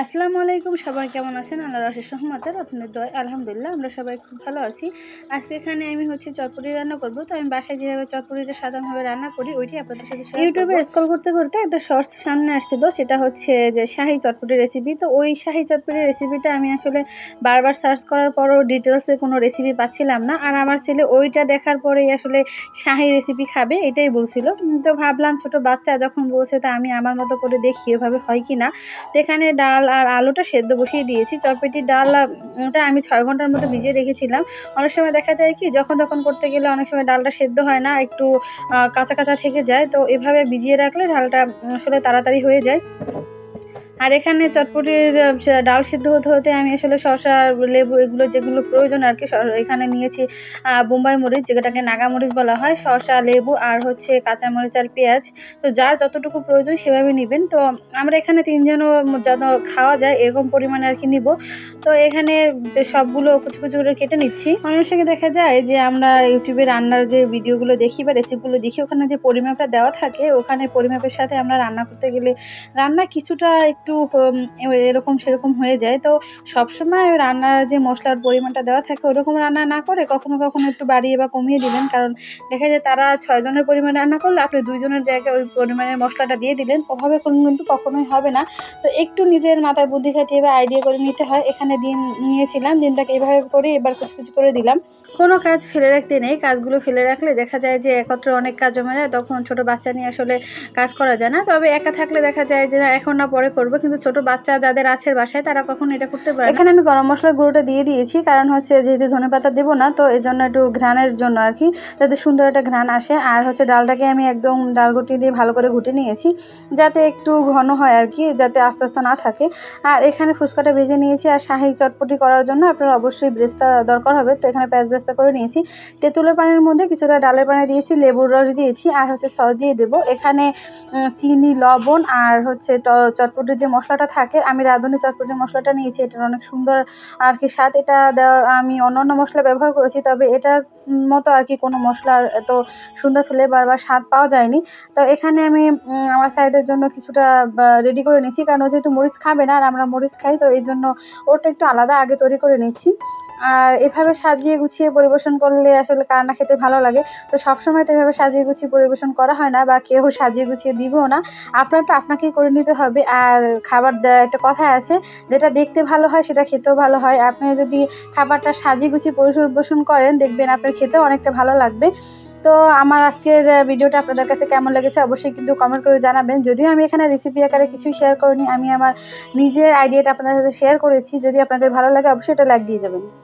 আসসালামু আলাইকুম, সবাই কেমন আছেন? আল্লাহ রশেষ রহমতের আপনাদের দয় আলহামদুলিল্লাহ, আমরা সবাই খুব ভালো আছি। আজকে এখানে আমি হচ্ছে চটপটি রান্না করব। তো আমি বাসায় যেভাবে চটপটিটা সাধারণভাবে রান্না করি ওইটি আপনাদের সাথে ইউটিউবে স্কল করতে করতে একটা শর্টস সামনে আসছিল, সেটা হচ্ছে যে শাহি চটপটি রেসিপি তো ওই শাহি চটপটি রেসিপিটা আমি আসলে বারবার সার্চ করার পরও ডিটেলসে কোনো রেসিপি পাচ্ছিলাম না। আর আমার ছেলে ওইটা দেখার পরেই আসলে শাহি রেসিপি খাবে, এটাই বলছিল। তো ভাবলাম ছোট বাচ্চা যখন বলছে তা আমি আমার মতো করে দেখি, এভাবে হয় কি না তো এখানে ডাল আর আলুটা সেদ্ধ বসিয়ে দিয়েছি। চটপেটির ডাল ওটা আমি ছয় ঘণ্টার মতো ভিজিয়ে রেখেছিলাম। অনেক সময় দেখা যায় কি, যখন তখন করতে গেলে অনেক সময় ডালটা সেদ্ধ হয় না, একটু কাঁচা কাঁচা থেকে যায়। তো এভাবে ভিজিয়ে রাখলে ডালটা আসলে তাড়াতাড়ি হয়ে যায়। আর এখানে চটপটির ডাল সিদ্ধ হতে হতে আমি আসলে শসা, লেবু এগুলো যেগুলো প্রয়োজন আর কি এখানে নিয়েছি বোম্বাই মরিচ, যেটাকে নাগা মরিচ বলা হয়, শসা, লেবু আর হচ্ছে কাঁচা মরিচ আর পেঁয়াজ। তো যার যতটুকু প্রয়োজন সেভাবে নেবেন। তো আমরা এখানে তিনজনও যেন খাওয়া যায়, এরকম পরিমাণে আর কি নিব। তো এখানে সবগুলো কুচু কুচু করে কেটে নিচ্ছি। মানুষকে দেখা যায় যে আমরা ইউটিউবে রান্নার যে ভিডিওগুলো দেখি বা রেসিপিগুলো দেখি, ওখানে যে পরিমাপটা দেওয়া থাকে, ওখানে পরিমাপের সাথে আমরা রান্না করতে গেলে রান্না কিছুটা একটু একটু এরকম সেরকম হয়ে যায়। তো সবসময় রান্নার যে মশলার পরিমাণটা দেওয়া থাকে, ওরকম রান্না না করে কখনো কখনো একটু বাড়িয়ে বা কমিয়ে দিবেন কারণ দেখা যায় তারা ছয়জনের পরিমাণে রান্না করলে আপনি দুইজনের জায়গায় ওই পরিমাণের মশলাটা দিয়ে দিলেন। ওভাবে কিন্তু কখনোই হবে না। তো একটু নিজের মাথার বুদ্ধি খাটিয়ে বা আইডিয়া করে নিতে হয়। এখানে ডিম নিয়েছিলাম, ডিমটাকে এভাবে করে এবার কুচি কুচি করে দিলাম। কোনো কাজ ফেলে রাখতে নেই। কাজগুলো ফেলে রাখলে দেখা যায় যে একত্রে অনেক কাজ জমে যায়। তখন ছোট বাচ্চা নিয়ে আসলে কাজ করা যায় না। তবে একা থাকলে দেখা যায় যে এখন না পরে করব। কিন্তু ছোট বাচ্চা যাদের আছে বাসায়, তারা কখন এটা করতে পারে এখানে আমি গরম মশলার গুঁড়োটা দিয়ে দিয়েছি, কারণ হচ্ছে যেহেতু ধনে পাতা দেবো না, তো এই জন্য একটু ঘ্রাণের জন্য আর কি, যাতে সুন্দর একটা ঘ্রাণ আসে। আর হচ্ছে ডালটাকে আমি একদম ডাল গুটি দিয়ে ভালো করে ঘুটে নিয়েছি, যাতে একটু ঘন হয় আর কি, যাতে আস্তে আস্তে না থাকে। আর এখানে ফুচকাটা ভেজে নিয়েছি, আর শাহি চটপটি করার জন্য আপনার অবশ্যই ব্রেস্তা দরকার হবে, তো এখানে প্যাঁচ ব্রেস্তা করে নিয়েছি। তেঁতুলের পানির মধ্যে কিছুটা ডালের পানি দিয়েছি, লেবুর রস দিয়েছি, আর হচ্ছে সস দিয়ে দেবো। এখানে চিনি, লবণ, আর হচ্ছে চটপটির যে মশলাটা থাকে, আমি রাঁধুনি চটপটি মশলাটা নিয়েছি, এটার অনেক সুন্দর আর কি স্বাদ, এটা দেওয়া, আমি অন্য অন্য মশলা ব্যবহার করেছি, তবে এটার মতো আর কি কোনো মশলার এত সুন্দর ফ্লেভার বা স্বাদ পাওয়া যায়নি। তো এখানে আমি আমার সাইদের জন্য কিছুটা রেডি করে নিচ্ছি কারণ ও যেহেতু মরিচ খাবে না, আর আমরা মরিচ খাই, তো এই জন্য ওটা একটু আলাদা আগে তৈরি করে নিচ্ছি আর এভাবে সাজিয়ে গুছিয়ে পরিবেশন করলে আসলে কার না খেতে ভালো লাগে। তো সবসময় তো এভাবে সাজিয়ে গুছিয়ে পরিবেশন করা হয় না বা কেউ সাজিয়ে গুছিয়ে দিবেও না। আপনার তো আপনাকেই করে নিতে হবে। আর খাবার একটা কথা আছে, যেটা দেখতে ভালো হয় সেটা খেতেও ভালো হয়। আপনি যদি খাবারটা সাজিয়ে গুছিয়ে পরিবেশন করেন, দেখবেন আপনার খেতেও অনেকটা ভালো লাগবে। তো আমার আজকের ভিডিওটা আপনাদের কাছে কেমন লেগেছে অবশ্যই কিন্তু কমেন্ট করে জানাবেন। যদিও আমি এখানে রেসিপি আকারে কিছুই শেয়ার করিনি, আমি আমার নিজের আইডিয়াটা আপনাদের সাথে শেয়ার করেছি। যদি আপনাদের ভালো লাগে, অবশ্যই এটা লাইক দিয়ে যাবেন।